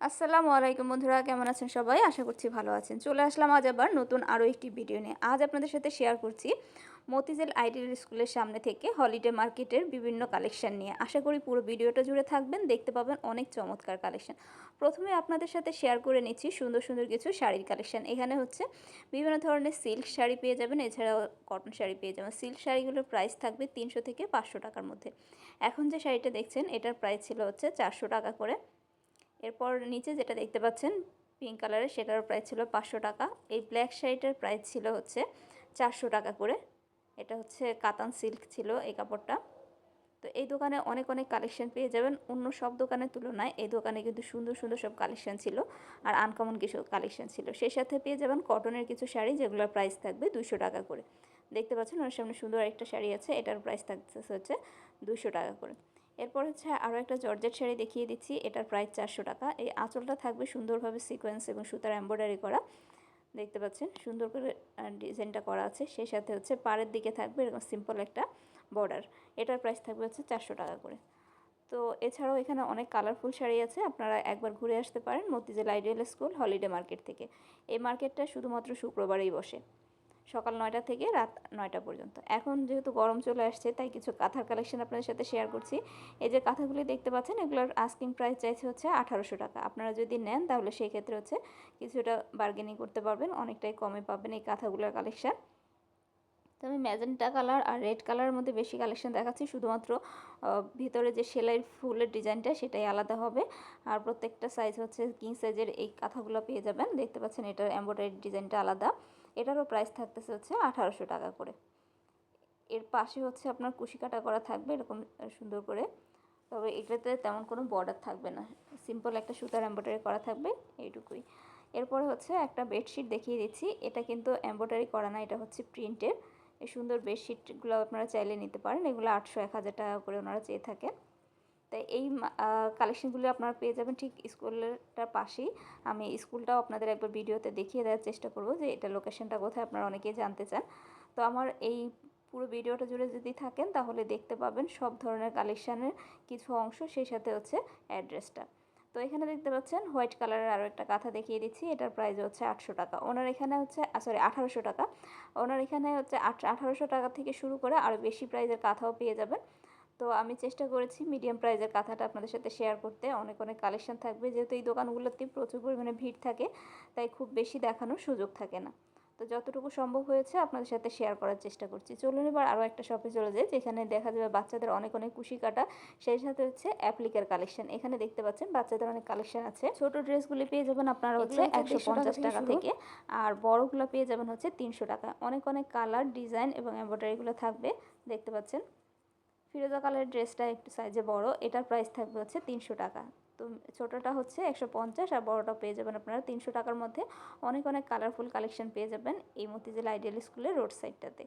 আসসালামু আলাইকুম বন্ধুরা, কেমন আছেন সবাই? আশা করছি ভালো আছেন। চলে আসলাম আজ আবার নতুন আরও একটি ভিডিও নিয়ে। আজ আপনাদের সাথে শেয়ার করছি মতিঝিল আইডিয়াল স্কুলের সামনে থেকে হলিডে মার্কেটের বিভিন্ন কালেকশন নিয়ে। আশা করি পুরো ভিডিওটা জুড়ে থাকবেন, দেখতে পাবেন অনেক চমৎকার কালেকশন প্রথমে আপনাদের সাথে শেয়ার করে নিচ্ছি সুন্দর সুন্দর কিছু শাড়ির কালেকশন এখানে হচ্ছে বিভিন্ন ধরনের সিল্ক শাড়ি পেয়ে যাবেন, এছাড়াও কটন শাড়ি পেয়ে যাবেন। সিল্ক শাড়িগুলোর প্রাইস থাকবে তিনশো থেকে পাঁচশো টাকার মধ্যে। এখন যে শাড়িটা দেখছেন, এটার প্রাইস ছিল হচ্ছে চারশো টাকা করে। এরপর নিচে যেটা দেখতে পাচ্ছেন পিঙ্ক কালারের সেটার প্রাইস ছিল পাঁচশো টাকা। এই ব্ল্যাক শাড়িটার প্রাইস ছিল হচ্ছে চারশো টাকা করে। এটা হচ্ছে কাতান সিল্ক ছিল এই কাপড়টা। তো এই দোকানে অনেক অনেক কালেকশন পেয়ে যাবেন। অন্য সব দোকানের তুলনায় এই দোকানে কিন্তু সুন্দর সুন্দর সব কালেকশন ছিল আর আনকমন কিছু কালেকশন ছিল। সেই সাথে পেয়ে যাবেন কটনের কিছু শাড়ি যেগুলোর প্রাইস থাকবে দুশো টাকা করে। দেখতে পাচ্ছেন ওর সামনে সুন্দর একটা শাড়ি আছে, এটার প্রাইস থাকছে হচ্ছে দুশো টাকা করে। এরপর হচ্ছে আরও একটা জর্জেট শাড়ি দেখিয়ে দিচ্ছি, এটার প্রাইস চারশো টাকা। এই আঁচলটা থাকবে সুন্দরভাবে সিকোয়েন্স এবং সুতার এম্ব্রয়ডারি করা। দেখতে পাচ্ছেন, সুন্দর করে ডিজাইনটা করা আছে। সেই সাথে হচ্ছে পাড়ের দিকে থাকবে এরকম সিম্পল একটা বর্ডার এটার প্রাইস থাকবে হচ্ছে চারশো টাকা করে। তো এছাড়াও এখানে অনেক কালারফুল শাড়ি আছে, আপনারা একবার ঘুরে আসতে পারেন Motijheel ideal school holiday market থেকে। এই মার্কেটটা শুধুমাত্র শুক্রবারেই বসে। সকাল নয়টা থেকে রাত নয়টা পর্যন্ত। এখন যেহেতু গরম চলে আসছে, তাই কিছু কাঁথার কালেকশন আপনাদের সাথে শেয়ার করছি। এই যে কাঁথাগুলি দেখতে পাচ্ছেন, এগুলোর আস্কিং প্রাইস চাইছে হচ্ছে আঠারোশো টাকা। আপনারা যদি নেন, তাহলে সেই ক্ষেত্রে হচ্ছে কিছুটা বার্গেনিং করতে পারবেন, অনেকটাই কমে পাবেন এই কাঁথাগুলোর কালেকশান তো আমি ম্যাজেন্টা কালার আর রেড কালারের মধ্যে বেশি কালেকশন দেখাচ্ছি, শুধুমাত্র ভিতরে যে সেলাই ফুলের ডিজাইনটা সেটাই আলাদা হবে। আর প্রত্যেকটা সাইজ হচ্ছে কিং সাইজের এই কাঁথাগুলো পেয়ে যাবেন। দেখতে পাচ্ছেন, এটার এম্ব্রয়ডারি ডিজাইনটা আলাদা। এটারও প্রাইস থাকতেছে হচ্ছে আঠারোশো টাকা করে। এর পাশে হচ্ছে আপনার কুশি কাটা করা থাকবে এরকম সুন্দর করে। তবে এটাতে তেমন কোনো বর্ডার থাকবে না। সিম্পল একটা সুতার এম্ব্রয়ডারি করা থাকবে, এইটুকুই। এরপরে হচ্ছে একটা বেডশিট দেখিয়ে দিচ্ছি। এটা কিন্তু এম্ব্রয়ডারি করা না, এটা হচ্ছে প্রিন্টের এই সুন্দর বেডশিটগুলো আপনারা চাইলে নিতে পারেন। এগুলো আটশো, এক হাজার টাকা করে ওনারা চেয়ে থাকেন। তাই এই কালেকশনগুলো আপনারা পেয়ে যাবেন ঠিক স্কুলটার পাশেই। আমি স্কুলটাও আপনাদের একবার ভিডিওতে দেখিয়ে দেওয়ার চেষ্টা করব যে এটা লোকেশনটা কোথায়, আপনারা অনেকেই জানতে চান। তো আমার এই পুরো ভিডিওটা জুড়ে যদি থাকেন তাহলে দেখতে পাবেন সব ধরনের কালেকশানের কিছু অংশ, সেই সাথে হচ্ছে অ্যাড্রেসটা তো এখানে দেখতে পাচ্ছেন হোয়াইট কালারের আরও একটা কাঁথা দেখিয়ে দিচ্ছি, এটার প্রাইস হচ্ছে আটশো টাকা। ওনার এখানে হচ্ছে সরি আঠারোশো টাকা। ওনার এখানে হচ্ছে আঠারোশো টাকা থেকে শুরু করে আরও বেশি প্রাইজের কাঁথাও পেয়ে যাবেন। তো আমি চেষ্টা করেছি মিডিয়াম প্রাইজের কাঁথাটা আপনাদের সাথে শেয়ার করতে। অনেক অনেক কালেকশন থাকবে। যেহেতু এই দোকানগুলোতে প্রচুর পরিমাণে ভিড় থাকে তাই খুব বেশি দেখানোর সুযোগ থাকে না। তো যতটুকু সম্ভব হয়েছে আপনাদের সাথে শেয়ার করার চেষ্টা করছি। চলুন এবার আরও একটা শপে চলে যায় যেখানে দেখা যাবে বাচ্চাদের অনেক অনেক কুশি কাটা। সেই সাথে হচ্ছে অ্যাপ্লিকের কালেকশন এখানে দেখতে পাচ্ছেন বাচ্চাদের অনেক কালেকশন আছে। ছোট ড্রেসগুলি পেয়ে যাবেন আপনারা হচ্ছে একশো পঞ্চাশ টাকা থেকে। আর বড়গুলো পেয়ে যাবেন হচ্ছে তিনশো টাকা। অনেক অনেক কালার ডিজাইন এবং এম্ব্রয়ডারিগুলো থাকবে। দেখতে পাচ্ছেন। ফিরোজা কালারের ড্রেসটা একটু সাইজে বড়, এটার প্রাইস থাকবে হচ্ছে তিনশো টাকা। তো ছোটোটা হচ্ছে একশো পঞ্চাশ আর বড়োটা পেয়ে যাবেন আপনারা তিনশো টাকার মধ্যে। অনেক অনেক কালারফুল কালেকশন পেয়ে যাবেন এই মতিঝিল আইডিয়াল স্কুলের রোড সাইডটাতে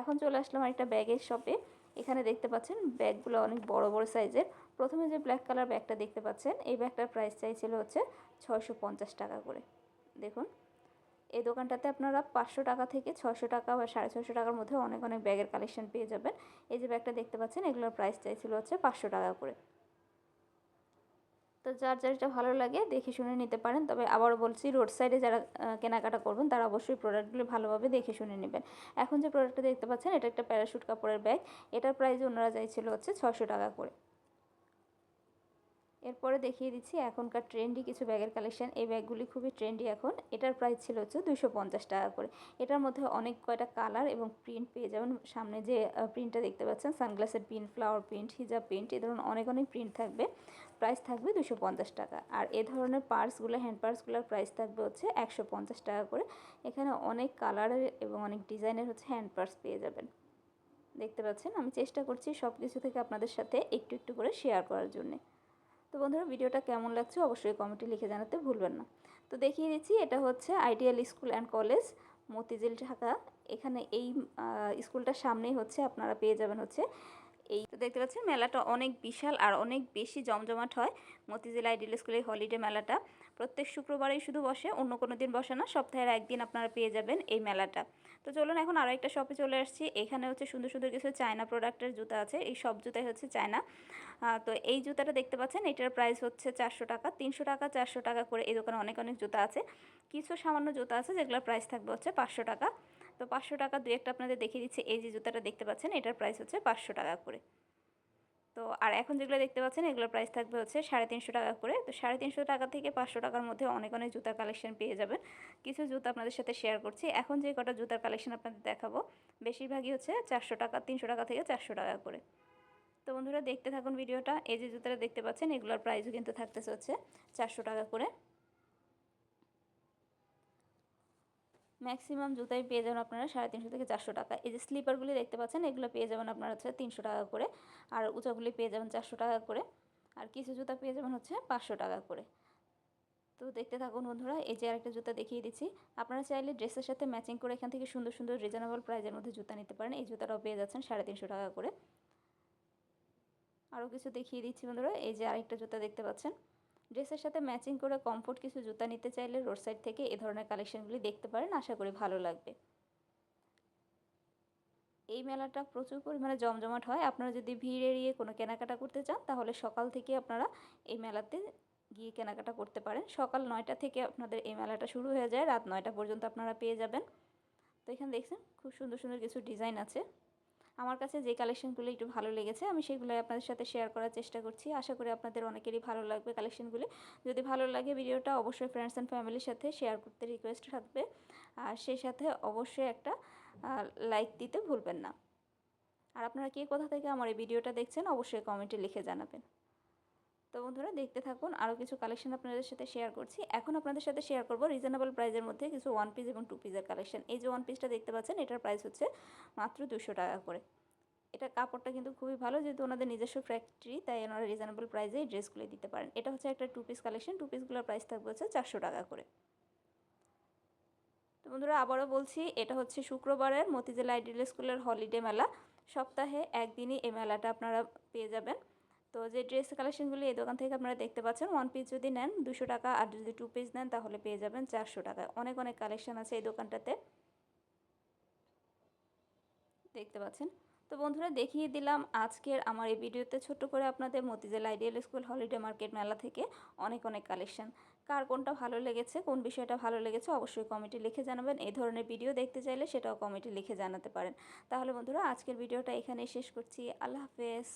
এখন চলে আসলাম একটা ব্যাগের শপে এখানে দেখতে পাচ্ছেন ব্যাগগুলো অনেক বড় বড় সাইজের প্রথমে যে ব্ল্যাক কালার ব্যাগটা দেখতে পাচ্ছেন, এই ব্যাগটার প্রাইস চাইছিল হচ্ছে ছয়শো পঞ্চাশ টাকা করে। দেখুন। এই দোকানটাতে আপনারা পাঁচশো টাকা থেকে ছশো টাকা বা সাড়ে ছশো টাকার মধ্যে অনেক অনেক ব্যাগের কালেকশন পেয়ে যাবেন। এই যে ব্যাগটা দেখতে পাচ্ছেন, এগুলোর প্রাইস চাইছিল হচ্ছে পাঁচশো টাকা করে। তো যার যার যেটা ভালো লাগে দেখে শুনে নিতে পারেন, তবে আবারও বলছি রোড সাইডে যারা কেনাকাটা করবেন, তারা অবশ্যই প্রোডাক্টগুলি ভালোভাবে দেখে শুনে নেবেন। এখন যে প্রোডাক্টটা দেখতে পাচ্ছেন, এটা একটা প্যারাশুট কাপড়ের ব্যাগ এটার প্রাইস ওনারা চাইছিল হচ্ছে ছশো টাকা করে। এরপরে দেখিয়ে দিচ্ছি, এখনকার ট্রেন্ডি কিছু ব্যাগের কালেকশন এই ব্যাগগুলি খুবই ট্রেন্ডি এখন। এটার প্রাইস ছিল হচ্ছে দুশো পঞ্চাশ টাকা করে। এটার মধ্যে অনেক কয়টা কালার এবং প্রিন্ট পেয়ে যাবেন। সামনে যে প্রিন্টটা দেখতে পাচ্ছেন সানগ্লাসের প্রিন্ট ফ্লাওয়ার প্রিন্ট হিজাব প্রিন্ট এ ধরনের অনেক অনেক প্রিন্ট থাকবে। প্রাইস থাকবে দুশো পঞ্চাশ টাকা। আর এ ধরনের পার্সগুলো হ্যান্ড পার্সগুলোর প্রাইস থাকবে হচ্ছে একশো পঞ্চাশ টাকা করে। এখানে অনেক কালারের এবং অনেক ডিজাইনের হচ্ছে হ্যান্ড পার্স পেয়ে যাবেন। দেখতে পাচ্ছেন? আমি চেষ্টা করছি সব কিছু থেকে আপনাদের সাথে একটু একটু করে শেয়ার করার জন্যে। তো বন্ধুরা ভিডিওটা কেমন লাগছে অবশ্যই কমেন্টে লিখে জানাতে ভুলবেন না। তো দেখিয়ে দিচ্ছি, এটা হচ্ছে ideal school and college Motijheel, Dhaka. এখানে এই স্কুলটার সামনেই হচ্ছে, আপনারা পেয়ে যাবেন হচ্ছে এই তো দেখতে পাচ্ছেন, মেলাটা অনেক বিশাল আর অনেক বেশি জমজমাট হয়। মতিঝিল আইডিয়াল স্কুলের হলিডে মেলাটা। প্রত্যেক শুক্রবারেই শুধু বসে, অন্য কোনো দিন বসে না, সপ্তাহের একদিন আপনারা পেয়ে যাবেন এই মেলাটা। তো চলুন এখন আরও একটা শপে চলে আসছি। এখানে হচ্ছে সুন্দর সুন্দর কিছু চায়না প্রোডাক্টের জুতা আছে। এই সব জুতাই হচ্ছে চায়না। তো এই জুতাটা দেখতে পাচ্ছেন, এটার প্রাইস হচ্ছে চারশো টাকা, তিনশো টাকা, চারশো টাকা করে এই দোকানে অনেক অনেক জুতা আছে। কিছু সামান্য জুতা আছে যেগুলোর প্রাইস থাকবে হচ্ছে পাঁচশো টাকা। তো পাঁচশো টাকা দু একটা আপনাদের দেখিয়ে দিচ্ছে। এই যে জুতাটা দেখতে পাচ্ছেন, এটার প্রাইস হচ্ছে পাঁচশো টাকা করে। তো আর এখন যেগুলো দেখতে পাচ্ছেন, এগুলোর প্রাইস থাকবে হচ্ছে সাড়ে তিনশো টাকা করে। তো সাড়ে তিনশো টাকা থেকে পাঁচশো টাকার মধ্যে অনেক অনেক জুতার কালেকশন পেয়ে যাবেন। কিছু জুতা আপনাদের সাথে শেয়ার করছি। এখন যে কটা জুতার কালেকশন আপনাদের দেখাবো, বেশিরভাগই হচ্ছে চারশো টাকা, তিনশো টাকা থেকে চারশো টাকা করে। তো বন্ধুরা দেখতে থাকুন ভিডিওটা। এই যে জুতাটা দেখতে পাচ্ছেন, এগুলোর প্রাইসও কিন্তু থাকতেছে হচ্ছে চারশো টাকা করে। ম্যাক্সিমাম জুতাই পেয়ে যাবেন আপনারা সাড়ে তিনশো থেকে চারশো টাকা। এই যে স্লিপারগুলি দেখতে পাচ্ছেন, এগুলো পেয়ে যাবেন আপনারা হচ্ছে তিনশো টাকা করে। আর উঁচাগুলি পেয়ে যাবেন চারশো টাকা করে। আর কিছু জুতা পেয়ে যাবেন হচ্ছে পাঁচশো টাকা করে। তো দেখতে থাকুন বন্ধুরা, এই যে আরেকটা জুতা দেখিয়ে দিচ্ছি। আপনারা চাইলে ড্রেসের সাথে ম্যাচিং করে এখান থেকে সুন্দর সুন্দর রিজনেবল প্রাইজের মধ্যে জুতা নিতে পারেন। এই জুতাটাও পেয়ে যাচ্ছেন সাড়ে তিনশো টাকা করে। আরও কিছু দেখিয়ে দিচ্ছি বন্ধুরা, এই যে আরেকটা জুতা দেখতে পাচ্ছেন। ড্রেসের সাথে ম্যাচিং করে কমফোর্ট কিছু জুতা নিতে চাইলে রোড সাইড থেকে এ ধরনের কালেকশনগুলি দেখতে পারেন, আশা করি ভালো লাগবে। এই মেলাটা প্রচুর পরিমাণে জমজমাট হয়। আপনারা যদি ভিড় এড়িয়ে কোনো কেনাকাটা করতে চান, তাহলে সকাল থেকে আপনারা এই মেলাতে গিয়ে কেনাকাটা করতে পারেন। সকাল নয়টা থেকে আপনাদের এই মেলাটা শুরু হয়ে যায়। রাত নয়টা পর্যন্ত আপনারা পেয়ে যাবেন। তো এখানে দেখছেন, খুব সুন্দর সুন্দর কিছু ডিজাইন আছে। আমার কাছে যে কালেকশনগুলো একটু ভালো লেগেছে, আমি সেগুলো আপনাদের সাথে শেয়ার করার চেষ্টা করছি। আশা করি আপনাদের অনেকেরই ভালো লাগবে কালেকশনগুলি যদি ভালো লাগে ভিডিওটা, অবশ্যই ফ্রেন্ডস অ্যান্ড ফ্যামিলির সাথে শেয়ার করতে রিকোয়েস্ট থাকবে। আর সেই সাথে অবশ্যই একটা লাইক দিতে ভুলবেন না। আর আপনারা কে কোথা থেকে আমার এই ভিডিওটা দেখছেন, অবশ্যই কমেন্টে লিখে জানাবেন। তো বন্ধুরা দেখতে থাকুন, আরও কিছু কালেকশন আপনাদের সাথে শেয়ার করছি। এখন আপনাদের সাথে শেয়ার করব রিজনেবল প্রাইজের মধ্যে কিছু ওয়ান পিস এবং টু পিসের কালেকশন এই যে ওয়ান পিসটা দেখতে পাচ্ছেন, এটার প্রাইস হচ্ছে মাত্র দুশো টাকা করে। এটা কাপড়টা কিন্তু খুবই ভালো, যেহেতু ওনাদের নিজস্ব ফ্যাক্টরি তাই ওনারা রিজনেবল প্রাইসে এই ড্রেসগুলো দিতে পারেন। এটা হচ্ছে একটা টু পিস কালেকশন টু পিসগুলোর প্রাইস থাকবে হচ্ছে চারশো টাকা করে। তো বন্ধুরা আবারও বলছি, এটা হচ্ছে শুক্রবারের মতিঝিল আইডিয়াল স্কুলের হলিডে মেলা। সপ্তাহে একদিনই এই মেলাটা আপনারা পেয়ে যাবেন। তো যে ড্রেস কালেকশনগুলি এই দোকান থেকে আপনারা দেখতে পাচ্ছেন ওয়ান পিস যদি নেন দুশো টাকা আর যদি টু পিস নেন তাহলে পেয়ে যাবেন চারশো টাকা। অনেক অনেক কালেকশন আছে এই দোকানটাতে। দেখতে পাচ্ছেন? তো বন্ধুরা, দেখিয়ে দিলাম আজকের আমার এই ভিডিওতে ছোট্ট করে আপনাদের Motijheel ideal school holiday market মেলা থেকে অনেক অনেক কালেকশন কার কোনটা ভালো লেগেছে, কোন বিষয়টা ভালো লেগেছে অবশ্যই কমেন্টে লিখে জানাবেন। এই ধরনের ভিডিও দেখতে চাইলে সেটাও কমেন্টে লিখে জানাতে পারেন। তাহলে বন্ধুরা, আজকের ভিডিওটা এখানেই শেষ করছি। আল্লাহ হাফেজ।